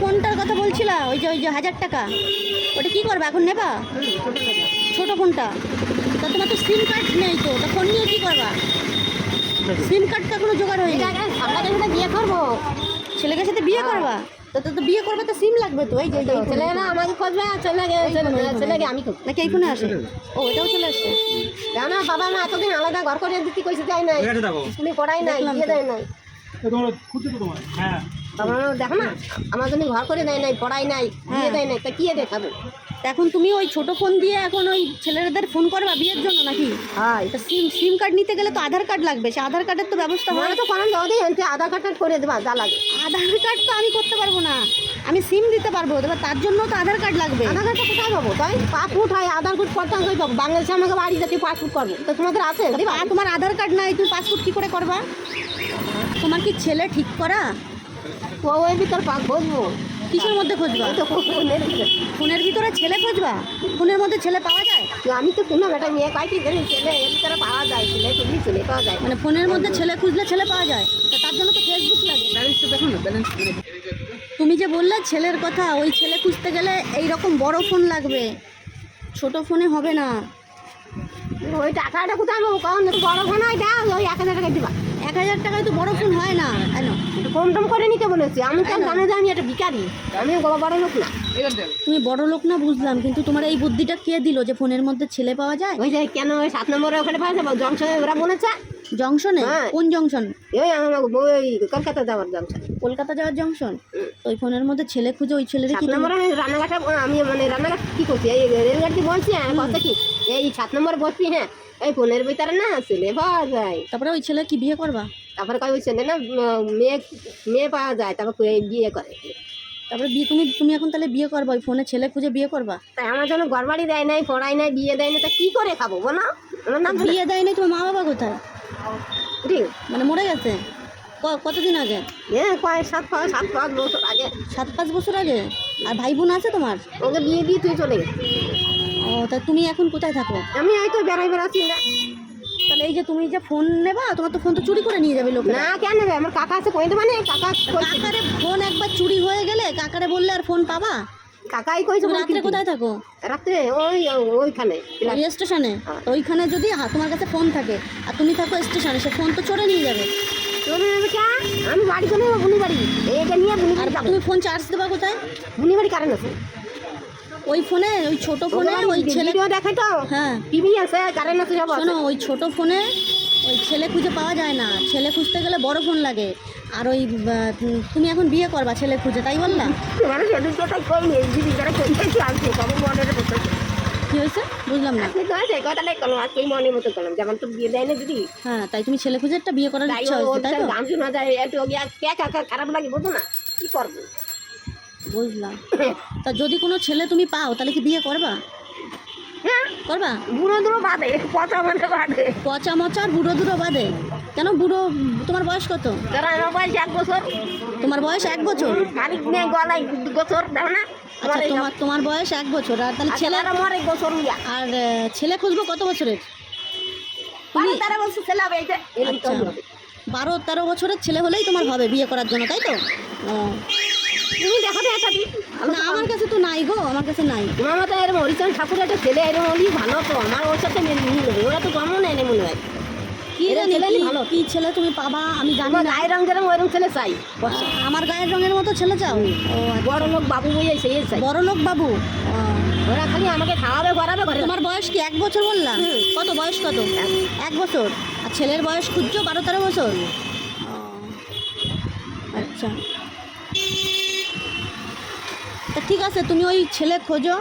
ফোনটার কথা বলছিলা ওই যে ওই যে হাজার টাকা। ওটা কি করবে এখন নেবা? ছোট ফোনটা। তা তোমার তো সিম কার্ড নেই তো তা ফোন নিয়ে কি করবা? সিম কার্ড তো এখনও জোগাড় হয়নি। আপনাদের সাথে বিয়ে করব। ছেলেকে সাথে বিয়ে করবা? তো তো বিয়ে করবে তো সিম লাগবে তো এই যে phone- ছেলেরা আমাকে খুঁজবে আর ছেলেকে ছেলেকে আমি খুঁজবো নাকি এই ফোনে আসে? ও এটাও চলে আসছে কেন বাবা মা এতদিন আলাদা ঘর করে দিতে কইছে দেয় নাই। স্কুলে পড়াই নাই বিয়ে দেয় নাই। তোমার খুঁজছে তো তোমার হ্যাঁ। দেখো না আমার জন্য ঘর করে দেয় নাই পড়াই নাই বিয়ে হ্যাঁ। দেয় নাই তা কি দেখাবো? তা এখন তুমি ওই ছোট ফোন দিয়ে এখন ওই ছেলেদের ফোন করবা বিয়ের জন্য নাকি? হয়। সিম সিম কার্ড নিতে গেলে তো আধার কার্ড লাগবে সে আধার কার্ডের তো ব্যবস্থা হয়। তোমার তো কোন যদি আধার কার্ডটা করে দেবা যা লাগে। আধার কার্ড তো আমি করতে পারব না। আমি সিম দিতে পারব এবার তার জন্য তো আধার কার্ড লাগবে। আধার কার্ডটা কোথায় পাবো তাই? পাসপোর্ট হয় আধার কার্ড করতে কই পাবো বাংলাদেশে আমাকে বাড়ি যেতে পাসপোর্ট করব। তো তোমাদের আছে? তোমার আধার কার্ড নাই তুমি পাসপোর্ট কি করে করবা? তোমার কি ছেলে ঠিক করা? ও ওই ভিতর পাক বসবো? কিসের মধ্যে খুঁজবা? তো ফোনের ভিতর। ফোনের ভিতরে ছেলে খুঁজবা? ফোনের মধ্যে ছেলে পাওয়া যায়? তো আমি তো শুনলাম একটা মেয়ে কয়েকটি জানি ছেলে এর ভিতরে পাওয়া যায় ছেলে খুবই ছেলে পাওয়া যায়। মানে ফোনের মধ্যে ছেলে খুঁজলে ছেলে পাওয়া যায়? তা তার জন্য তো ফেসবুক লাগে। তুমি যে বললে ছেলের কথা ওই ছেলে খুঁজতে গেলে এই রকম বড় ফোন লাগবে। ছোট ফোনে হবে না। ওই টাকাটা কোথায় পাবো? কারণ বড় ফোন হয়? দাও ওই এক হাজার টাকা দিবা। এক হাজার টাকায় তো বড় ফোন হয় না। কেন? কম টম করে নিতে বলেছি। আমি তো জানো যে আমি একটা ভিকারি আমি বড় লোক না তুমি বড় লোক না বুঝলাম। কিন্তু তোমার এই বুদ্ধিটা কে দিল যে ফোনের মধ্যে ছেলে পাওয়া যায়? ওই যে কেন ওই সাত নম্বরে ওখানে পাওয়া যাবে জংশনে ওরা বলেছে। জংশনে? হ্যাঁ। কোন জংশন? ওই আমার ওই কলকাতা যাওয়ার জংশন। কলকাতা যাওয়ার জংশন তো ওই ফোনের মধ্যে ছেলে খুঁজে ওই ছেলের কি নম্বরে রান্নাঘাটে আমি মানে রান্নাঘাট কি করছি? এই রেলগাড়ি বলছি হ্যাঁ কথা কি? এই সাত নম্বর বসবি হ্যাঁ এই ফোনের ভিতরে না ছেলে পাওয়া যায়। তারপরে ওই ছেলে কি বিয়ে করবা? তারপরে কয় ওই ছেলে না মেয়ে মেয়ে পাওয়া যায় তারপর বিয়ে করে। তারপরে বিয়ে তুমি তুমি এখন তাহলে বিয়ে করবা ওই ফোনে ছেলে খুঁজে বিয়ে করবা? তাই আমার জন্য ঘর বাড়ি দেয় নাই পড়াই নাই বিয়ে দেয় না তা কি করে খাব বলো? আমার নাম বিয়ে দেয়নি তোমার মা বাবা কোথায়? মানে মরে গেছে? কতদিন আগে? হ্যাঁ কয়েক সাত পাঁচ সাত পাঁচ বছর আগে। সাত পাঁচ বছর আগে? আর ভাই বোন আছে তোমার? ওকে বিয়ে দিয়ে তুই চলে ও তা তুমি এখন কোথায় থাকো? আমি হয়তো বেড়াই বেড়াচ্ছি না। তাহলে এই যে তুমি যে ফোন নেবা তোমার তো ফোন তো চুরি করে নিয়ে যাবে লোক না কেন নেবে? আমার কাকা আছে কইতে মানে? কাকা কাকারে ফোন একবার চুরি হয়ে গেলে কাকারে বললে আর ফোন পাবা? কাকাই কইছে রাত্রে কোথায় থাকো? রাত্রে ওই ওইখানে। ওই স্টেশনে? হ্যাঁ। ওইখানে যদি তোমার কাছে ফোন থাকে আর তুমি থাকো স্টেশনে সে ফোন তো চড়ে নিয়ে যাবে? আমি বাড়ি চলে যাব বুনি বাড়ি। এইটা নিয়ে বুনি আর তুমি ফোন চার্জ দেবা কোথায়? বুনি বাড়ি কারণ আছে। ওই ফোনে ওই ছোট ফোনে ওই ছেলে দেখাই তো। হ্যাঁ। টিভি আছে কারেন্ট আছে সব শোনো ওই ছোট ফোনে ওই ছেলে খুঁজে পাওয়া যায় না। ছেলে খুঁজতে গেলে বড় ফোন লাগে। আর ওই তুমি এখন বিয়ে করবা ছেলে খুঁজে তাই বললা? কি হয়েছে? বুঝলাম না। সেই কথাটাই করলাম আজকেই মনের মতো করলাম যেমন তো বিয়ে দেয় না দিদি। হ্যাঁ তাই তুমি ছেলে খুঁজে একটা বিয়ে করার ইচ্ছা হয়েছে তাই তো? গান শোনা যায় একটু কে কাকা খারাপ লাগে বুঝো না কি করব? বুঝলাম। তা যদি কোনো ছেলে তুমি পাও তাহলে কি বিয়ে করবা? হ্যাঁ। করবা? বুড়ো দুটো বাদে পচা মানে বাদে। পচা মচা আর বুড়ো দুটো বাদে? কেন বুড়ো? তোমার বয়স কত? আমার বয়স এক বছর। তোমার বয়স এক বছর? গলায় না? আচ্ছা তোমার তোমার বয়স এক বছর আর তাহলে ছেলে ছেলেরা মরে বছর আর ছেলে খুঁজবো কত বছরের? বারো তেরো বছর ছেলে হবে এই যে এরকম তো আচ্ছা। বারো তেরো বছরের ছেলে হলেই তোমার হবে বিয়ে করার জন্য তাই তো? তুমি দেখো তো একটা না আমার কাছে তো নাই গো আমার কাছে নাই। তোমার মতো এরকম হরিচন্দ ঠাকুর একটা ছেলে এরকম ভালো তো আমার ওর সাথে মিল মিল হবে ওরা তো কমও নেয় না মনে হয়। কি জানি ছেলে কি- কি ছেলে তুমি পাবা আমি জানি না। গায়ের রং যেরকম ওইরকম ছেলে চাই। আমার গায়ের রঙের মতো ছেলে চাও? ও আচ্ছা। বড় লোক বাবু বইয়ে সেই চাই বড় লোক বাবু? ওরা খালি আমাকে খাওয়াবে ঘরে। তোমার বয়স কি? এক বছর বললাম। কত বয়স কত? এক- এক বছর। আর ছেলের বয়স খুঁজছো? বারো তেরো বছর? আচ্ছা। তা ঠিক আছে তুমি ওই ছেলে খোঁজো।